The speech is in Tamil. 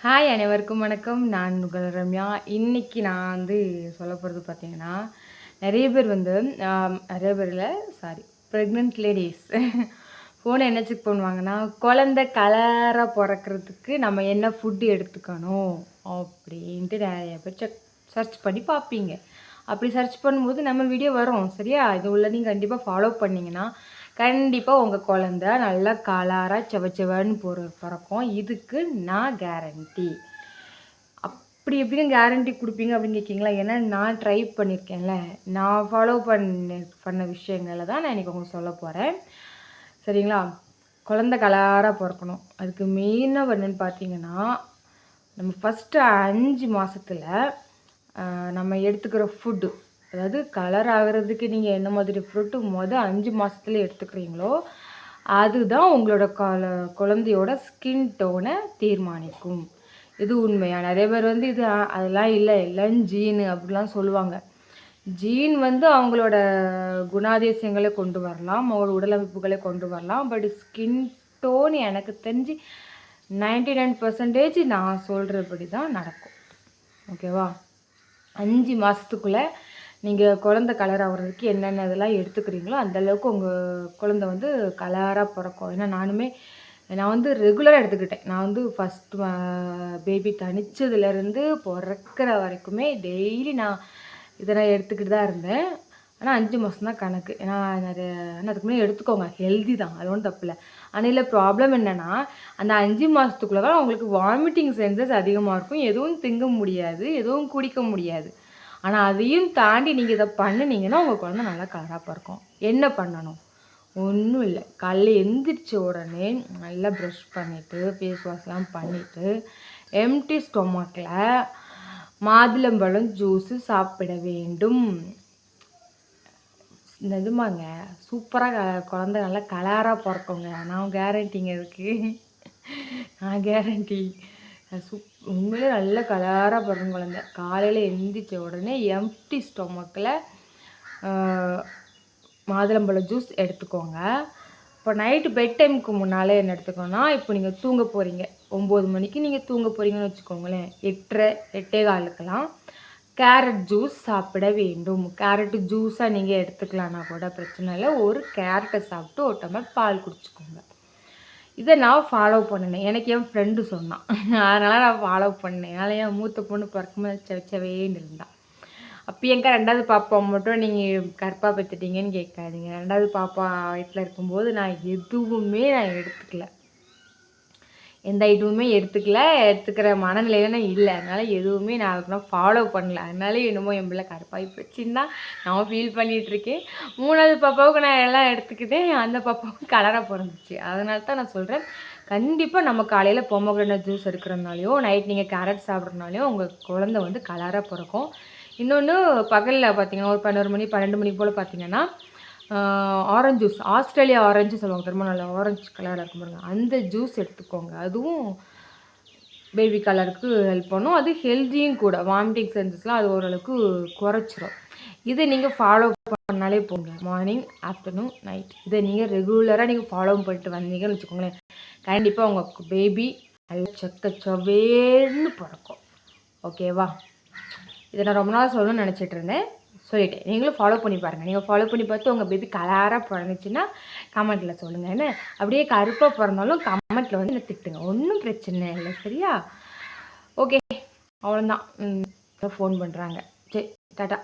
ஹாய் அனைவருக்கும் வணக்கம். நான் உங்கள் ரம்யா. இன்னைக்கு நான் வந்து சொல்ல போகிறது பார்த்தீங்கன்னா நிறைய பேர் வந்து நிறைய பேரில் சாரி ப்ரெக்னென்ட் லேடிஸ் ஃபோனை என்ன செக் பண்ணுவாங்கன்னா குழந்த கலராக பிறக்கிறதுக்கு நம்ம என்ன ஃபுட்டு எடுத்துக்கணும் அப்படின்ட்டு நிறைய பேர் செக் சர்ச் பண்ணி பார்ப்பீங்க. அப்படி சர்ச் பண்ணும்போது நம்ம வீடியோ வரும் சரியா? இது உள்ளதையும் கண்டிப்பாக ஃபாலோ பண்ணிங்கன்னா கண்டிப்பாக உங்கள் குழந்த நல்லா கலராக செவச்செவன்னு பொறு பிறக்கும். இதுக்கு நான் கேரண்டி அப்படி எப்படிங்க கேரண்டி கொடுப்பீங்க அப்படின்னு கேட்கிங்களா ஏன்னா நான் ட்ரை பண்ணியிருக்கேன்ல நான் ஃபாலோ பண்ண பண்ண விஷயங்களை தான் நான் இன்றைக்கி உங்களுக்கு சொல்ல போகிறேன் சரிங்களா? குழந்த கலராக பிறக்கணும். அதுக்கு மெயினாக என்னன்னு பார்த்தீங்கன்னா நம்ம ஃபஸ்ட்டு அஞ்சு மாதத்தில் நம்ம எடுத்துக்கிற ஃபுட்டு அதாவது கலர் ஆகிறதுக்கு நீங்கள் என்ன மாதிரி ஃப்ரூட்டு மொதல் அஞ்சு மாதத்துல எடுத்துக்கிறீங்களோ அதுதான் உங்களோட கால குழந்தையோட ஸ்கின் டோனை தீர்மானிக்கும். இது உண்மையாக நிறைய பேர் வந்து இது அதெல்லாம் இல்லை எல்லாம் ஜீனு அப்படிலாம் சொல்லுவாங்க. ஜீன் வந்து அவங்களோட குணாதிசயங்களை கொண்டு வரலாம் அவங்களோட உடலமைப்புகளை கொண்டு வரலாம். பட் ஸ்கின் டோன் எனக்கு தெரிஞ்சு நைன்டி நைன் பர்சன்டேஜ் நான் சொல்கிறபடி தான் நடக்கும். ஓகேவா அஞ்சு மாதத்துக்குள்ளே நீங்கள் குழந்த கலர் ஆகுறதுக்கு என்னென்ன இதெல்லாம் எடுத்துக்கிறீங்களோ அந்த அளவுக்கு உங்கள் குழந்த வந்து கலராக பிறக்கும். ஏன்னா நானுமே நான் வந்து ரெகுலராக எடுத்துக்கிட்டேன். நான் வந்து ஃபஸ்ட் பேபி தனிச்சதுலேருந்து பிறக்கிற வரைக்குமே டெய்லி நான் இதை நான் எடுத்துக்கிட்டு தான் இருந்தேன். ஆனால் அஞ்சு மாதம் தான் கணக்கு. ஏன்னா நிறைய ஆனால் அதுக்கு முன்னாடி எடுத்துக்கோங்க. ஹெல்தி தான். அது ஒன்றும் தப்பில்லை ஆனால் இல்லை ப்ராப்ளம் என்னென்னா அந்த அஞ்சு மாதத்துக்குள்ளே தான் உங்களுக்கு வாமிட்டிங் சென்சஸ் அதிகமாக இருக்கும். எதுவும் திங்க முடியாது. எதுவும் குடிக்க முடியாது. ஆனால் அதையும் தாண்டி நீங்கள் இதை பண்ணுனீங்கன்னா உங்கள் குழந்த நல்லா கலராக பிறக்கும் என்ன பண்ணணும்? ஒன்றும் இல்லை. காலைல எந்திரிச்ச உடனே நல்லா ப்ரஷ் பண்ணிவிட்டு ஃபேஸ் வாஷ்லாம் பண்ணிவிட்டு எம்டி ஸ்டொமக்கில் மாதுளம்பழம் ஜூஸு சாப்பிட வேண்டும். நிஜமாங்க சூப்பராக குழந்த நல்லா கலராக பிறக்குங்க. நான் கேரண்டிங்க இதுக்கு நான் கேரண்டி சூப் உண்மையிலே நல்ல கலராக பிறந்த குழந்தை. காலையில் எந்திரிச்ச உடனே எம்டி ஸ்டொமக்கில் மாதுளம்பழ ஜூஸ் எடுத்துக்கோங்க. இப்போ நைட்டு பெட் டைமுக்கு முன்னாலே என்ன எடுத்துக்கோன்னா இப்போ நீங்கள் தூங்க போகிறீங்க ஒம்பது மணிக்கு நீங்கள் தூங்க போகிறீங்கன்னு வச்சுக்கோங்களேன். எட்டரை எட்டே காலுக்கெல்லாம் கேரட் ஜூஸ் சாப்பிட வேண்டும். கேரட் ஜூஸாக நீங்கள் எடுத்துக்கலான்னா கூட பிரச்சனை இல்லை. ஒரு கேரட்டை சாப்பிட்டு ஒரு டம்ளர் பால் குடிச்சுக்கோங்க. இதை நான் ஃபாலோ பண்ணினேன். எனக்கு என் ஃப்ரெண்டு சொன்னான். அதனால் நான் ஃபாலோ பண்ணேன் அதனால் என் மூத்த பொண்ணு பிறக்கும்போது செவ இருந்தான் அப்போ எங்கே ரெண்டாவது பாப்பா மட்டும் நீங்கள் கற்பா பெற்றுட்டீங்கன்னு கேட்காதீங்க. ரெண்டாவது பாப்பா வீட்டில் இருக்கும்போது நான் எதுவுமே நான் எடுத்துக்கல. எந்த ஐட்டமுமே எடுத்துக்கல. எடுத்துக்கிற மனநிலையில நான் இல்லை. அதனால் எதுவுமே நான் அதுக்கு ஃபாலோ பண்ணல. அதனால என்னமோ என் பிள்ளை கருப்பாகி போச்சுன்னு தான் நான் ஃபீல் பண்ணிகிட்ருக்கேன் இருக்கேன். மூணாவது பாப்பாவுக்கு நான் எல்லாம் எடுத்துக்கிட்டேன். அந்த பாப்பாவுக்கு கலராக பிறந்துச்சு. அதனால தான் நான் சொல்கிறேன் கண்டிப்பாக நம்ம காலையில் பொமக்ரனட் ஜூஸ் எடுக்கிறதுனாலையோ நைட் நீங்கள் கேரட் சாப்பிட்றதுனாலையோ உங்கள் குழந்தை வந்து கலராக பிறக்கும். இன்னொன்று பகலில் பார்த்தீங்கன்னா ஒரு பன்னெண்டு மணி பன்னெண்டு மணி போல் பார்த்தீங்கன்னா ஆரஞ்சு ஜூஸ் ஆஸ்திரேலியா ஆரஞ்சு சொல்லுவாங்க திரும்ப நல்லா ஆரஞ்சு கலராக இருக்கும் பாருங்கள் அந்த ஜூஸ் எடுத்துக்கோங்க. அதுவும் பேபி கலருக்கு ஹெல்ப் பண்ணும். அது ஹெல்த்தியும் கூட. வாமிட்டிங் சென்சஸ்லாம் அது ஓரளவுக்கு குறைச்சிரும். இதை நீங்கள் ஃபாலோ பண்ணாலே போங்க. மார்னிங் ஆஃப்டர்நூன் நைட் இதை நீங்கள் ரெகுலராக நீங்கள் ஃபாலோ பண்ணிட்டு வந்தீங்கன்னு வச்சுக்கோங்களேன். கண்டிப்பாக உங்கள் பேபி நல்ல செக்க செவேன்னு பிறக்கும். ஓகேவா இதை நான் ரொம்ப நாள் சொல்லணும்னு நினச்சிட்டு இருந்தேன். சொல்லிட்டேன். நீங்களும் ஃபாலோ பண்ணி பாருங்கள் நீங்கள் ஃபாலோ பண்ணி பார்த்து உங்கள் பேபி கலராக பிறந்துச்சுன்னா கமெண்ட்டில் சொல்லுங்கள் என்ன? அப்படியே கருப்பாக பிறந்தாலும் கமெண்ட்டில் வந்து என்ன திட்டுங்க. ஒன்றும் பிரச்சனை இல்லை சரியா? ஓகே அவ்வளோதான் ஃபோன் பண்ணுறாங்க சரி டாட்டா.